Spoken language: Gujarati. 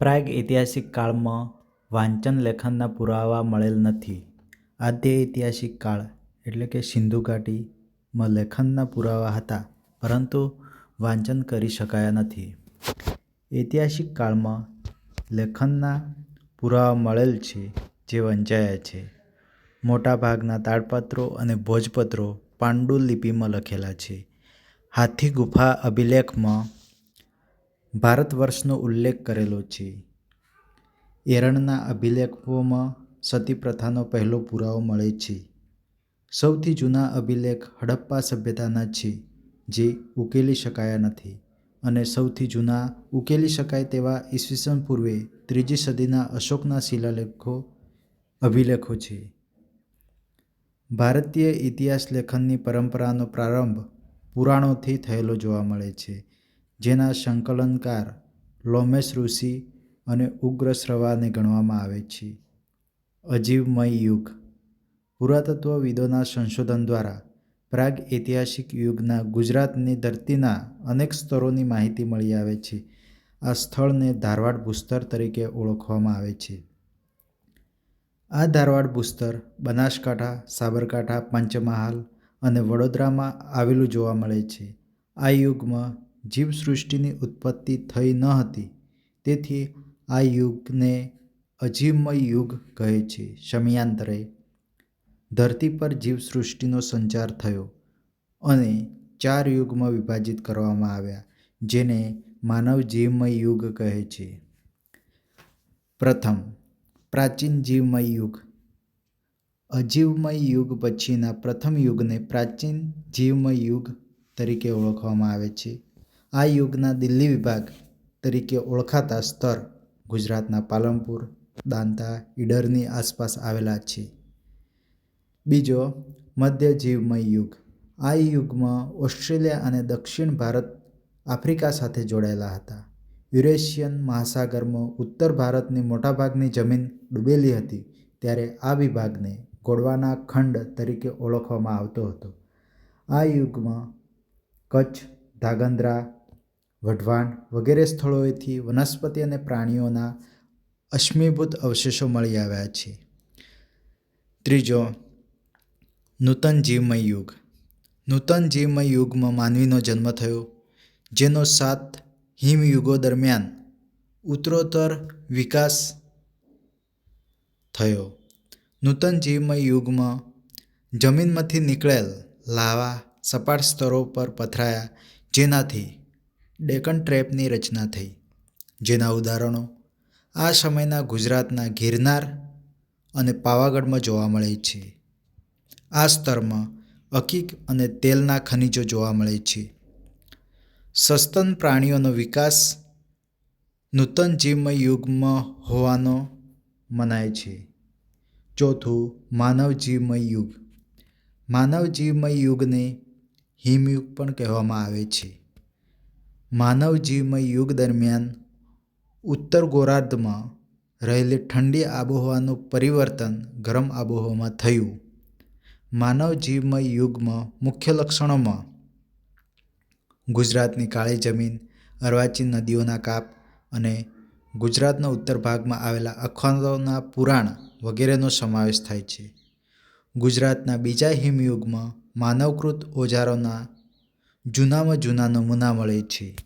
પ્રાગ ઐતિહાસિક કાળમાં વાંચન લેખનના પુરાવા મળેલ નથી. આદ્ય ઐતિહાસિક કાળ એટલે કે સિંધુ ઘાટીમાં લેખનના પુરાવા હતા, પરંતુ વાંચન કરી શકાયા નથી. ઐતિહાસિક કાળમાં લેખનના પુરાવા મળેલ છે જે વંચાયા છે. મોટાભાગના તાડપત્રો અને ભોજપત્રો પાંડુલિપિમાં લખેલા છે. હાથી ગુફા અભિલેખમાં ભારતવર્ષનો ઉલ્લેખ કરેલો છે. એરણના અભિલેખોમાં સતી પ્રથાનો પહેલો પુરાવો મળે છે. સૌથી જૂના અભિલેખ હડપ્પા સભ્યતાના છે, જે ઉકેલી શકાયા નથી અને સૌથી જૂના ઉકેલી શકાય તેવા ઈસવીસન પૂર્વે ત્રીજી સદીના અશોકના શિલાલેખો, અભિલેખો છે. ભારતીય ઇતિહાસ લેખનની પરંપરાનો પ્રારંભ પુરાણોથી થયેલો જોવા મળે છે. જેના સંકલનકાર લોમેશ ઋષિ અને ઉગ્રશ્રવાને ગણવામાં આવે છે. અજીવમય યુગ. પુરાતત્વવિદોના સંશોધન દ્વારા પ્રાગ ઐતિહાસિક યુગના ગુજરાતની ધરતીના અનેક સ્તરોની માહિતી મળી આવે છે. આ સ્થળને ધારવાડ ભૂસ્તર તરીકે ઓળખવામાં આવે છે. આ ધારવાડ ભૂસ્તર બનાસકાંઠા, સાબરકાંઠા, પંચમહાલ અને વડોદરામાં આવેલું જોવા મળે છે. આ યુગમાં જીવસૃષ્ટિની ઉત્પત્તિ થઈ ન હતી. તેથી આ યુગને અજીવમય યુગ કહે છે સમયાંતરે. ધરતી પર જીવસૃષ્ટિનો સંચાર થયો અને ચાર યુગમાં વિભાજિત કરવામાં આવ્યા, જેને માનવ જીવમય યુગ કહે છે. પ્રથમ, પ્રાચીન જીવમય યુગ. અજીવમય યુગ પછીના પ્રથમ યુગને પ્રાચીન જીવમય યુગ તરીકે ઓળખવામાં આવે છે. આ યુગના દિલ્હી વિભાગ તરીકે ઓળખાતા સ્તર ગુજરાતના પાલનપુર, દાંતા, ઈડરની આસપાસ આવેલા છે. બીજો મધ્ય જીવમય યુગ. આ યુગમાં ઓસ્ટ્રેલિયા અને દક્ષિણ ભારત આફ્રિકા સાથે જોડાયેલા હતા. યુરેશિયન મહાસાગરમાં ઉત્તર ભારતની મોટાભાગની જમીન ડૂબેલી હતી, ત્યારે આ વિભાગને ગોળવાના ખંડ તરીકે ઓળખવામાં આવતો હતો. આ યુગમાં કચ્છ ધ્રાંગધ્રા વઢવાણ વગેરે સ્થળોએથી વનસ્પતિ અને પ્રાણીઓના અશ્મિભૂત અવશેષો મળી આવ્યા છે. ત્રીજો, નૂતન જીવમય યુગ. નૂતન જીવમય યુગમાં માનવીનો જન્મ થયો, જેનો સાત હિમયુગો દરમિયાન ઉત્તરોત્તર વિકાસ થયો. નૂતન જીવમય યુગમાં જમીનમાંથી નીકળેલ લાવા, સપાટ સ્તરો પર પથરાયા, જેનાથી ડેકન ટ્રેપની રચના થઈ. જેના ઉદાહરણો આ સમયના ગુજરાતના ગિરનાર અને પાવાગઢમાં જોવા મળે છે. આ સ્તરમાં અકીક અને તેલના ખનિજો જોવા મળે છે. સસ્તન પ્રાણીઓનો વિકાસ નૂતન જીવમય યુગમાં હોવાનો મનાય છે. ચોથું માનવ જીવમય યુગ. માનવ જીવમય યુગને હિમયુગ પણ કહેવામાં આવે છે. માનવ જીવમય યુગ દરમિયાન ઉત્તર ગોરાર્ધમાં રહેલી ઠંડી આબોહવાનું પરિવર્તન ગરમ આબોહવામાં થયું. માનવ જીવમય યુગમાં મુખ્ય લક્ષણોમાં ગુજરાતની કાળી જમીન અર્વાચીન નદીઓના કાપ અને ગુજરાતના ઉત્તર ભાગમાં આવેલા અખબારોના પુરાણ વગેરેનો સમાવેશ થાય છે. ગુજરાતના બીજા હિમયુગમાં માનવકૃત ઓજારોના જૂનામાં જૂના નમૂના મળે છે.